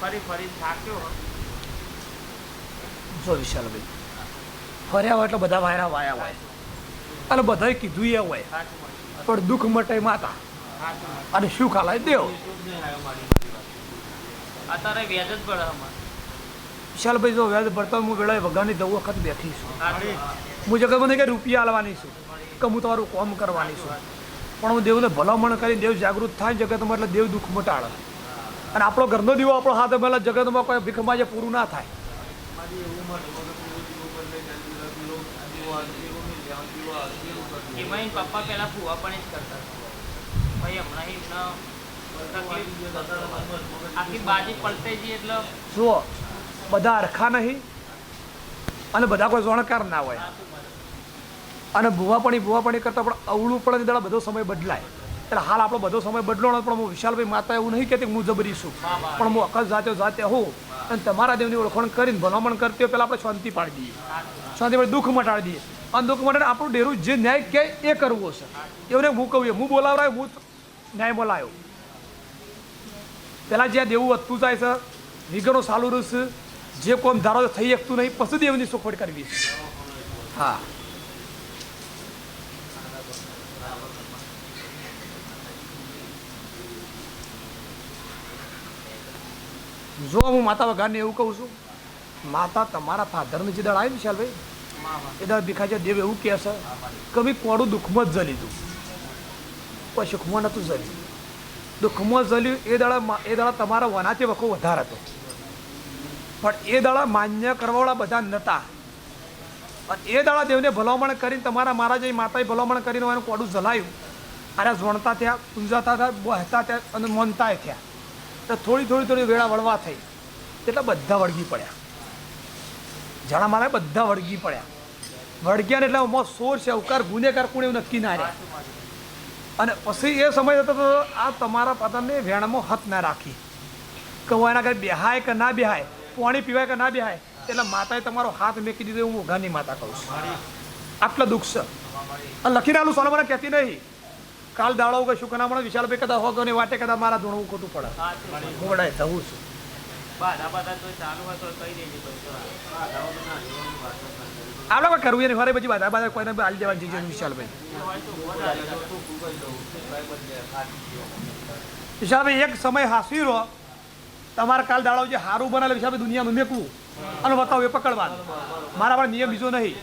ફરી ફરી થાક્યો જો વિશાલભાઈ ફર્યા હોય એટલે બધા વાયરા વાયા હોય. અને બધાએ કીધું એ હોય. પણ દુઃખ મટે માતા. અને શું ખાલાય? દેવ. અત્યારે વ્યાજ જ પડે વિશાલભાઈ જો વ્યાજ ભરતા હું વેળાએ વગાની દઉં વખત બેઠી છું. હું જગત મને કે રૂપિયા આલવાની છું કે હું તમારું કોમ કરવાની છું. પણ હું દેવને ભલામણ કરી દેવ જાગૃત થાય જગતમાં એટલે દેવ દુઃખ મટાડે. અને આપણો ઘરનો દીવો આપણો હાથ પહેલાં જગતમાં કોઈ ભીખમાં જે પૂરું ના થાય. એમાં પપ્પા પહેલા ફુવા પણ જ કરતા ભાઈ હમણાં આખી બાજી પલટે છે એટલે જુઓ બધા અરખા નહીં અને બધા કોઈ જોણકાર ના હોય. અને ભૂવાપણી ભૂવાપણી કરતાં પણ અવળું પણ દાડા બધો સમય બદલાય. એટલે હાલ આપણો બધો સમય બદલો પણ હું વિશાલભાઈ માતા એવું નહીં કહેતી કે હું જબરી છું. પણ હું અકલ જાતે જાતે હોઉં અને તમારા દેવની ઓળખાણ કરીને ભલામણ કરતી હોય પહેલાં આપણે શાંતિ પાડી દઈએ. શાંતિ પાડી દુઃખ મટાડી દઈએ અને દુઃખ મટાડીને આપણું ડેરું જે ન્યાય કહે એ કરવો છે. એવું હું કહું હું બોલાવરાય હું ન્યાય બોલાયો પહેલાં જ્યાં દેવું વધતું જાય છે વિગરો ચાલુ રહેશે જે કોમ ધારો થઈ શકતું નહીં પછી દેવની સુખવટ કરવી હા. જો હું માતા વઘારને એવું કહું છું, માતા તમારા ફાધરને જે દળ આવી વિશાલભાઈ? એ દળ ભીખાજા દેવ એવું કહે છે કે ભાઈ કોડું દુઃખમાં જ જલી તું કોઈ સુખમાં નહોતું જલ્યું. દુઃખમાં જલ્યું એ દાડા એ દાડા તમારા વનાથી વખો વધારે હતો. પણ એ દાડા માન્ય કરવાવાળા બધા નહોતા અને એ દાડા દેવને ભલામણ કરીને તમારા મારા જે માતાએ ભલામણ કરીને એનું કોડું જલાયું. અને જોણતા થયા પૂંજાતા થયા બહેતા થયા અને મનતાય થયા. તો થોડી થોડી થોડી વેળા વળવા થઈ. એટલે બધા વળગી પડ્યા. જાણા મારા બધા વળગી પડ્યા. વળગ્યા એટલે આમાં સોર છે અવકાર ગુનેગાર કોણ એવું નક્કી ના રહ્યા અને પછી એ સમય હતો તો આ તમારા પાતાને વેણમાં હથ ના રાખી. કે હું એના ઘરે બેહાય કે ના બેહાય, પાણી પીવાય કે ના બેહાય, એટલે માતાએ તમારો હાથ મેકી દીધો, હું ઉઘાની માતા કહું છું. આટલા દુઃખ છે. લખીને આલું સોના મને કહેતી નહીં. કાલ દાડો કે શું કના મને વિશાલભાઈ કદા હોગો ને વાટે કદા મારા ધોણું ખોટું પડે. વડાય થવું છું. આપણે કરવું નહીં ફરે પછી બાધા બાધા કોઈને આલી જવાની છે વિશાલભાઈ. વિશાલભાઈ એક સમય હાસવી રહો તમારે કાલ દાડો જે સારું બનાવે વિશાલભાઈ દુનિયામાં મેકવું. અને બતાવું એ પકડવાનું. મારા પણ નિયમ બીજો નહીં.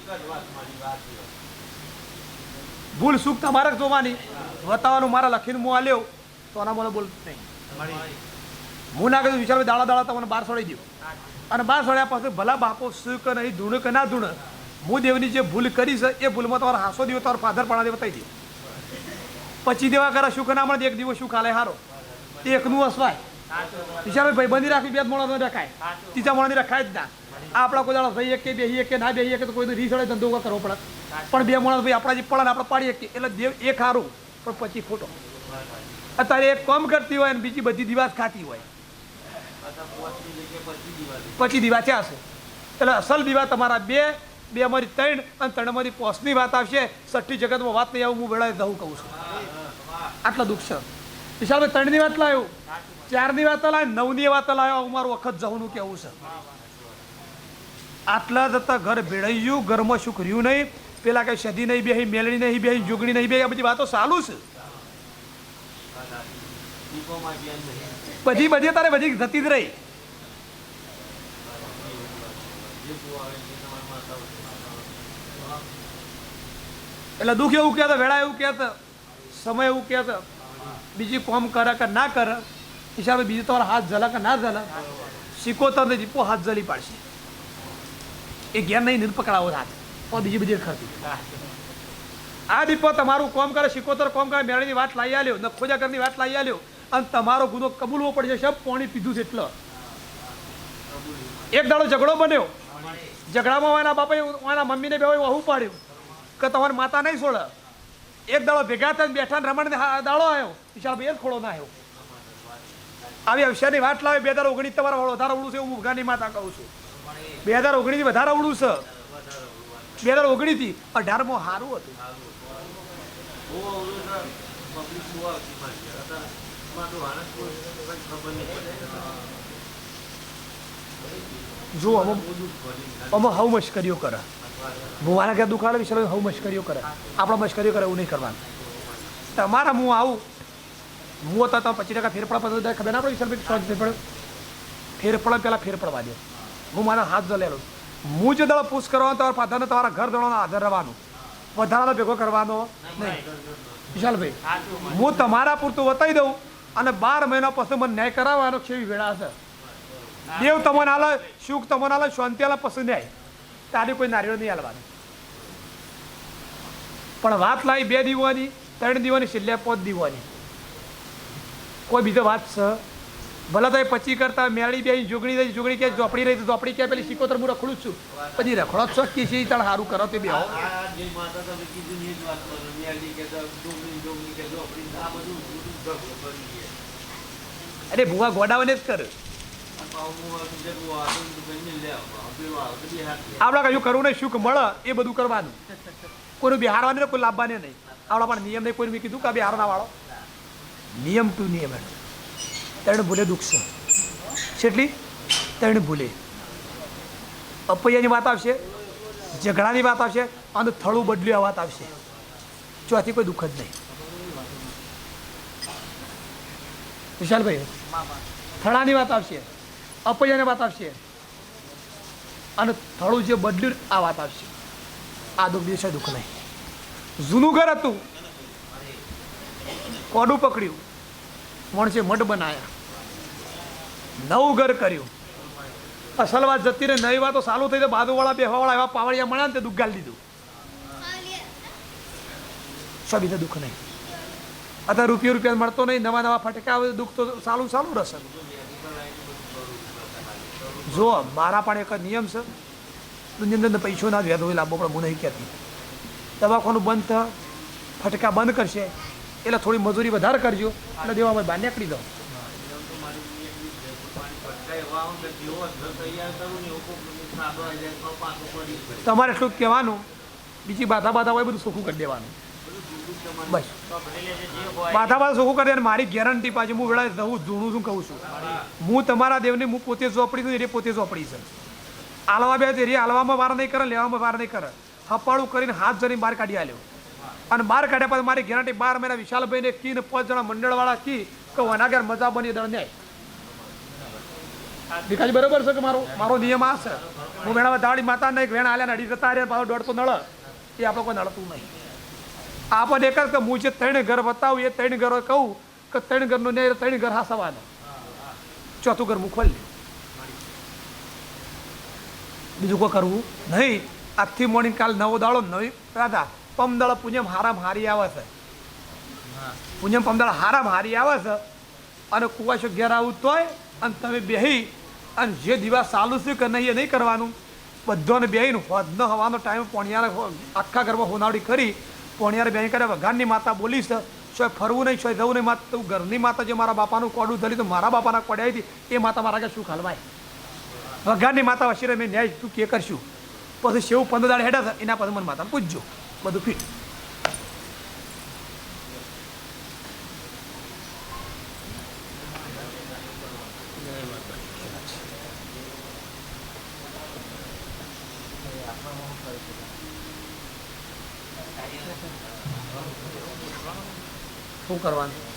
ભૂલ સુખ તમારે જોવાની. બતાવવાનું મારા લખીને હું આલ્યો તો આના મને બોલ નહીં. હું ના કીધું, વિચાર દાડા દાડા તમને બાર છોડી દઉં અને બાર છોડ્યા પછી ભલા બાપો કે નહીં, ધૂણ કે ના ધૂણ હું દેવની જે ભૂલ કરી છે, એ ભૂલમાં તમારે હાસો દેવો, તમારે ફાધર પણ દે બતાવી દે પછી દેવા કરે, સુખ ના મળે એક દિવસ સુખ ખાલે હારો. એકનું અસવાય. વિશાલભાઈ ભાઈબંધી રાખી બે મોણા રખાય. ત્રીજા મોણાની રખાય જ ના. આપણા કોઈ દાડો ભાઈ એક કે એક કે ના બે એક તો કોઈ રીસડે ધંધો કરવો પડે. પણ બે માણસ ભાઈ આપણા જે પડે આપણે પાડી શકીએ એટલે દેવ એક હારું પણ પછી ખોટો. અત્યારે એક કોમ કરતી હોય અને બીજી બધી દિવાસ ખાતી હોય. પછી દીવા છે. હશે એટલે અસલ દીવા તમારા બે બે અમારી ત્રણ અને ત્રણ અમારી પોસની વાત આવશે. સઠ્ઠી જગતમાં વાત નહીં આવું, હું વેળાએ જવું કહું છું. આટલા દુઃખ છે. વિશાલભાઈ, ત્રણની વાત લાવ્યો ચારની વાત લાવ્યો નવની વાત લાવ્યો હું મારું વખત જવાનું કેવું છે? આટલા જતા ઘર ભેળાઈ ગયું, ઘરમાં સુખ રહ્યું નહીં. પેલા કઈ સદી નહીં બેહી મેલડી નહીં બેહી, જુગણી નહીં બેહી, આ બધી વાતો ચાલુ છે. બધી બધી તારે બધી થતી જ રહી. એટલે દુઃખ એવું કહેતા, વેળા એવું કહેતા, સમય એવું કહેતા, બીજી કોમ કરે કે ના કરે, હિસાબે બીજી તમારા હાથ જલા કે ના જલા, શીખો તમને દીપો હાથ જલી પાડશે. એ જ્ઞાન નહીં પકડાવો હાથ બીજી બધી ખાતી આ દીપો તમારું કોમ કરે, સિકોતર કોમ કરે, મેળાની વાત લાવી આલ્યો નખોજા કરની વાત લાવી આલ્યો, અને તમારો ગુનો કબૂલવો પડશે સબ પોણી પીધું છે એટલે. એક દાડો ઝઘડો બન્યો. ઝઘડામાં એના બાપાએ એના મમ્મીને બે આવું પાડ્યું, કે તમારી માતા નહીં છોડે. એક દાડો ભેગા થઈને બેઠા ને રમણ દાડો આવ્યો વિશાળ ભાઈ, એ જ ખોળો ના આવ્યો આવી અવસરની વાત લાવે, બે હજાર ઓગણીસ તમારા વધારે અવળું છે, હું ભૂગાની માતા કહું છું. બે હજાર ઓગણીસ વધારે અવળું છે. બે હજાર ઓગણીસથી અઢારમાં સારું હતું. જો અમે અમે હવ મશ્કરીઓ કરે. ભુવાના ક્યાં દુખાડે વિશાલ હવ મશ્કરીઓ કરે. આપણે મશ્કરીઓ કરે એવું નહીં કરવાનું. તમારા હું આવું. હું તો તમે પચીસ ટકા ફેર પડે પછી ખબર ના પડે વિશાલ સો ફેર પડે. ફેર પહેલાં ફેર પડવા દે. હું મારા હાથ જલેલો. હું જે દળ પૂછ કરવાનો તમારા ફાધરને તમારા ઘર દળોનો આધાર રહેવાનો. વધારાનો ભેગો કરવાનો નહીં. વિશાલભાઈ, હું તમારા પૂરતું વતાવી દઉં અને બાર મહિના પછી મને ન્યાય કરાવવાનો કેવી વેળા છે. દેવ તમને આલો સુખ તમને આલો શાંતિ આલે પછી ન્યાય. તારી કોઈ નારીઓ નહીં હાલવાની. પણ વાત લાવી બે દીવાની, ત્રણ દીવાની, છેલ્લે પાંચ દીવાની. કોઈ બીજો વાત છે? ભલે તો એ પચી કરતા મેળી બે જોગણી રહી જોગણી કે ઝોપડી રહી તો ઝોપડી કે પેલી તો હું રખડું છું. પછી રખડો છો કે છે તણ સારું કરો તે બે. અરે ભૂવા ગોડાવાને જ કર. આપણા કશું કરવું નહીં સુખ મળે એ બધું કરવાનું. કોઈનું બિહારવાને કોઈ લાભવાને નહીં. આપણા પણ નિયમ નહીં કોઈને મેં કીધું કે બિહારના વાળો. નિયમ ટુ નિયમ એમ ત્રણ ભૂલે દુખશે. છેટલી ત્રણ ભૂલે. અપૈયાની વાત આવશે, ઝઘડાની વાત આવશે, અને થળું બદલ્યું આ વાત આવશે. ચોથી કોઈ દુઃખ જ નહીં. વિશાલભાઈ, થળાની વાત આવશે, અપૈયાની વાત આવશે, અને થળું જે બદલ્યું આ વાત આવશે. આ દુઃખ દિવસે દુઃખ નહીં. જૂનું ઘર હતું. કોડું પકડ્યું. માણસે મઢ બનાયા. નવું ઘર કર્યું. અસલ વાત જતી રહે, નવી વાતો ચાલુ થઈ તો બાદુવાળા બેહવાવાળા એવા પાવડિયા મળ્યા ને તે દુઃખ ગાલી દીધું. બીજું દુઃખ નહીં. અત્યારે રૂપિયા રૂપિયા મળતો નહીં, નવા નવા ફટકા આવે દુઃખ તો ચાલુ ચાલુ રહેશે. જો મારા પણ એક નિયમ છે. દુનિયાની અંદર પૈસો ના જ હોય, લાંબો પણ હું નહીં કહેતી. દવાખાનું બંધ ફટકા બંધ કરશે. એટલે થોડી મજૂરી વધારે કરજો. એટલે દેવામાં બહાર નીકળી દો એમ તો મારી એક બી છે. પાણી ભટકાય એવા આવું કે જેવો ઘર તૈયાર કરું ને એવો કોક મને સાદો આવી જાય તો પાછો પડી જ જાય. તમારે એટલું કહેવાનું. બીજી બાધા બાધા હોય, બધું સોખું કરી દેવાનું. બસ. બાધા બાધા સોખું કરી દેવાનું. મારી ગેરંટી પાછી હું વેળા રહું જૂનું શું કહું છું. હું તમારા દેવને, હું પોતે ઝોપડી છું, એ પોતે ઝોપડી છે. આલવા બે એ આલવામાં વાર નહીં કરે, લેવામાં વાર નહીં કરે. હપાળું કરીને હાથ જઈને બહાર કાઢી આલ્યો. અને બહાર કાઢ્યા પછી મારી ગેરંટી બાર મહિના વિશાલભાઈને કી ને પાંચ જણા મંડળવાળા કી કે વનાગર મજા બની દળ ન્યાય ભીખાજી બરોબર છે કે મારો મારો નિયમ આ છે? હું વેણા દાડી માતા નહીં, વેણા આલ્યા અડી જતા રહ્યા પાછો દોડતો નળ. એ આપણે કોઈ નડતું નહીં. આપણને એક કે હું જે ત્રણ ઘર બતાવું એ ત્રણ ઘર કહું કે ત્રણ ઘરનો ન્યાય ત્રણ ઘર હાસવાનો. ચોથું ઘર મુખવલ બીજું કોઈ કરવું નહીં. આજથી મોર્નિંગ કાલ નવો દાડો નવી દાદા પમદળ પૂજમ હારામ હારી આવે છે. પૂજમ પમદળ હારામ હારી આવે છે. અને કુવાશો ઘેર આવું તોય અને તમે બેહી અને જે દિવસ ચાલુ છે કે નહીં એ નહીં કરવાનું. બધોને બેહીને હોદનો હવાનો ટાઈમ પોણિયારે આખા ઘરમાં હોનાવડી કરી પોણિયારે બેહી કરે વઘારની માતા બોલીશ છો ફરવું નહીં છો જવું નહીં માતા તું ઘરની માતા જે મારા બાપાનું કોડું ધરી તો મારા બાપાના કોડે આવી હતી એ માતા મારા કે શું ખાલવાય? વઘારની માતા વશીરે મેં ન્યાય તું કે કરશું? પછી શેવું પંદર દાડે હેડા એના પછી મને માતાને પૂછજો. બધું ફીટ શું કરવાનું?